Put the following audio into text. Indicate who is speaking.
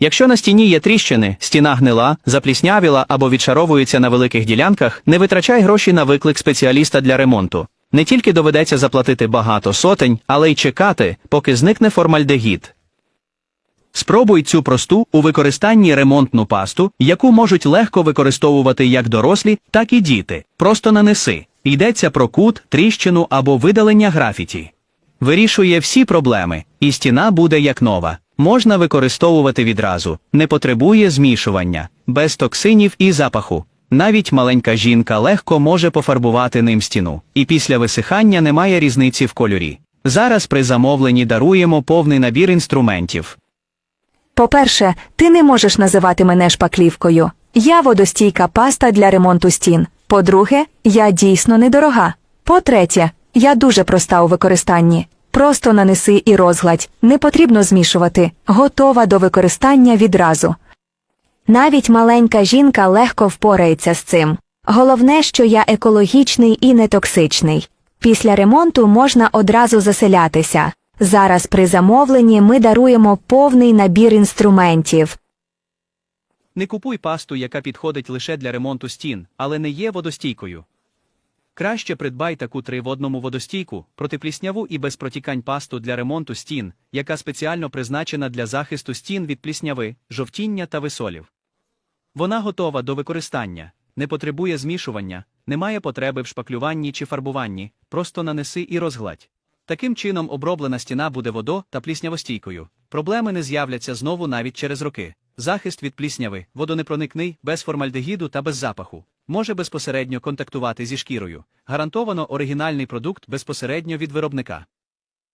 Speaker 1: Якщо на стіні є тріщини, стіна гнила, запліснявіла або відшаровується на великих ділянках, не витрачай гроші на виклик спеціаліста для ремонту. Не тільки доведеться заплатити багато сотень, але й чекати, поки зникне формальдегід. Спробуй цю просту у використанні ремонтну пасту, яку можуть легко використовувати як дорослі, так і діти. Просто нанеси. Йдеться про кут, тріщину або видалення графіті. Вирішує всі проблеми, і стіна буде як нова. Можна використовувати відразу, не потребує змішування, без токсинів і запаху. Навіть маленька жінка легко може пофарбувати ним стіну, і після висихання немає різниці в кольорі. Зараз при замовленні даруємо повний набір інструментів.
Speaker 2: По-перше, ти не можеш називати мене шпаклівкою. Я водостійка паста для ремонту стін. По-друге, я дійсно недорога. По-третє, я дуже проста у використанні. Просто нанеси і розгладь, не потрібно змішувати, готова до використання відразу. Навіть маленька жінка легко впорається з цим. Головне, що я екологічний і нетоксичний. Після ремонту можна одразу заселятися. Зараз при замовленні ми даруємо повний набір інструментів.
Speaker 1: Не купуй пасту, яка підходить лише для ремонту стін, але не є водостійкою. Краще придбай таку три водостійку, протиплісняву і без протікань пасту для ремонту стін, яка спеціально призначена для захисту стін від плісняви, жовтіння та висолів. Вона готова до використання, не потребує змішування, немає потреби в шпаклюванні чи фарбуванні, просто нанеси і розгладь. Таким чином оброблена стіна буде водо та пліснявостійкою. Проблеми не з'являться знову навіть через роки. Захист від плісняви, водонепроникний, без формальдегіду та без запаху. Може безпосередньо контактувати зі шкірою. Гарантовано оригінальний продукт безпосередньо від виробника.